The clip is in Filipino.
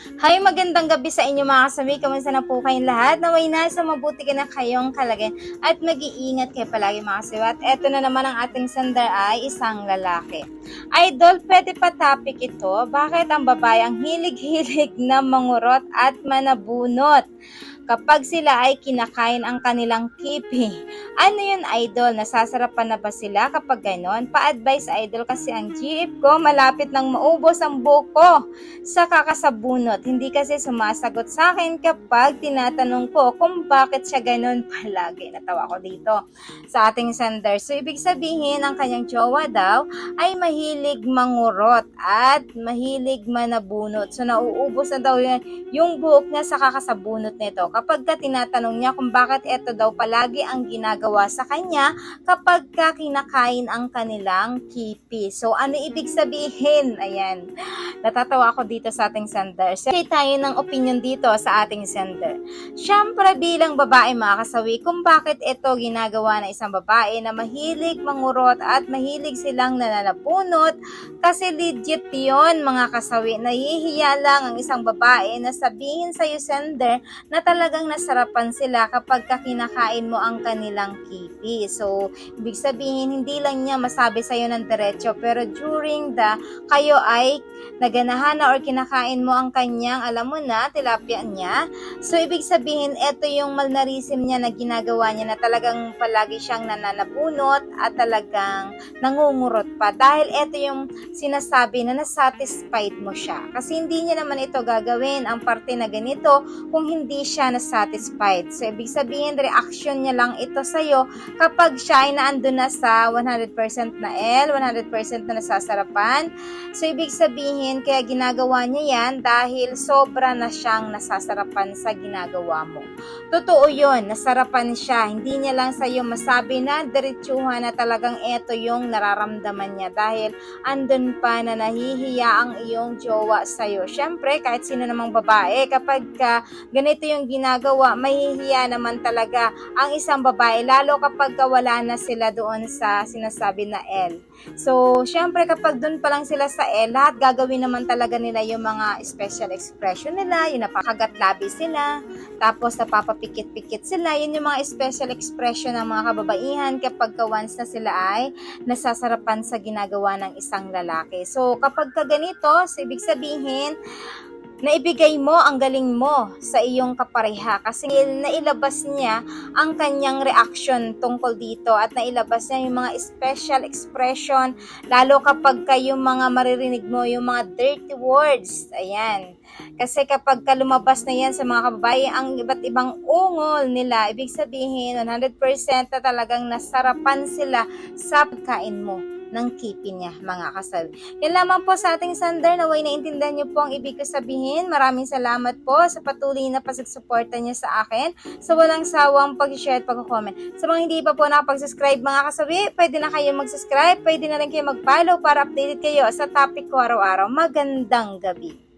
Hi, magandang gabi sa inyo mga kasami. Kamusta na po kayong lahat? Naway nasa mabuti ka na kayong kalagay at mag-iingat kayo palagi mga kasami. At eto na naman ang ating sandar ay isang lalaki. Idol, pwede pa topic ito. Bakit ang babae ang hilig-hilig na mangurot at manabunot? Kapag sila ay kinakain ang kanilang kipi. Ano yun, idol? Nasasarapan na ba sila kapag ganon? Pa-advise, idol, kasi ang jeep ko malapit nang maubos ang buko sa kakasabunot. Hindi kasi sumasagot sa akin kapag tinatanong ko kung bakit siya ganon palagi. Natawa ko dito sa ating sender. So, ibig sabihin, ang kanyang jowa daw ay mahilig mangurot at mahilig manabunot. So, nauubos na daw yun, yung buhok niya sa kakasabunot nito. Kapag ka tinatanong niya kung bakit ito daw palagi ang ginagawa sa kanya kapag ka kinakain ang kanilang kipi. So, ano ibig sabihin? Ayan. Natatawa ako dito sa ating sender. Say tayo ng opinion dito sa ating sender. Siyempre, bilang babae mga kasawi, kung bakit ito ginagawa ng isang babae na mahilig mangurot at mahilig silang nananapunot, kasi legit yon mga kasawi. Nahihiya lang ang isang babae na sabihin sa'yo sender na talagang nasarapan sila kapag ka kinakain mo ang kanilang kipi. So, ibig sabihin, hindi lang niya masabi sa'yo ng diretso, pero during the kayo ay naganahan na or kinakain mo ang kanyang, alam mo na, tilapia niya. So, ibig sabihin, ito yung malnarisim niya na ginagawa niya na talagang palagi siyang nananabunot at talagang nangungurot pa. Dahil ito yung sinasabi na nasatisfied mo siya. Kasi hindi niya naman ito gagawin ang parte na ganito kung hindi siya nasatisfied. So, ibig sabihin, reaction niya lang ito sa'yo kapag siya ay naandun na sa 100% na L, 100% na nasasarapan. So, ibig sabihin, kaya ginagawa niya yan dahil sobra na siyang nasasarapan sa ginagawa mo. Totoo yun, nasarapan siya. Hindi niya lang sa'yo masabi na diretsuhan na talagang ito yung nararamdaman niya dahil andun pa na nahihiya ang iyong jowa sa'yo. Siyempre, kahit sino namang babae, kapag ka ganito yung ginagawa, mahihiya naman talaga ang isang babae, lalo kapag ka wala na sila doon sa sinasabi na L. So, syempre kapag doon pa lang sila sa L, lahat gagawin naman talaga nila yung mga special expression nila, yung napakagat labi sila, tapos napapapikit-pikit sila, yun yung mga special expression ng mga kababaihan kapag ka once na sila ay nasasarapan sa ginagawa ng isang lalaki. So, kapag ka ganito, so ibig sabihin, naibigay mo ang galing mo sa iyong kapareha kasi nailabas niya ang kanyang reaction tungkol dito at nailabas niya yung mga special expression lalo kapag kayong mga maririnig mo yung mga dirty words. Ayan. Kasi kapag ka lumabas na yan sa mga kababae ang iba't ibang ungol nila ibig sabihin 100% na talagang nasarapan sila sa pagkain mo ng kipi niya, mga kasal. Yan lamang po sa ating sandar. Naway naintindihan niyo po ang ibig ko sabihin. Maraming salamat po sa patuloy na pasagsuporta niyo sa akin sa walang sawang pag-share at pag-comment. Sa mga hindi pa po nakapag-subscribe mga kasabi, pwede na kayo mag-subscribe, pwede na rin kayo mag-follow para updated kayo sa topic ko araw-araw. Magandang gabi.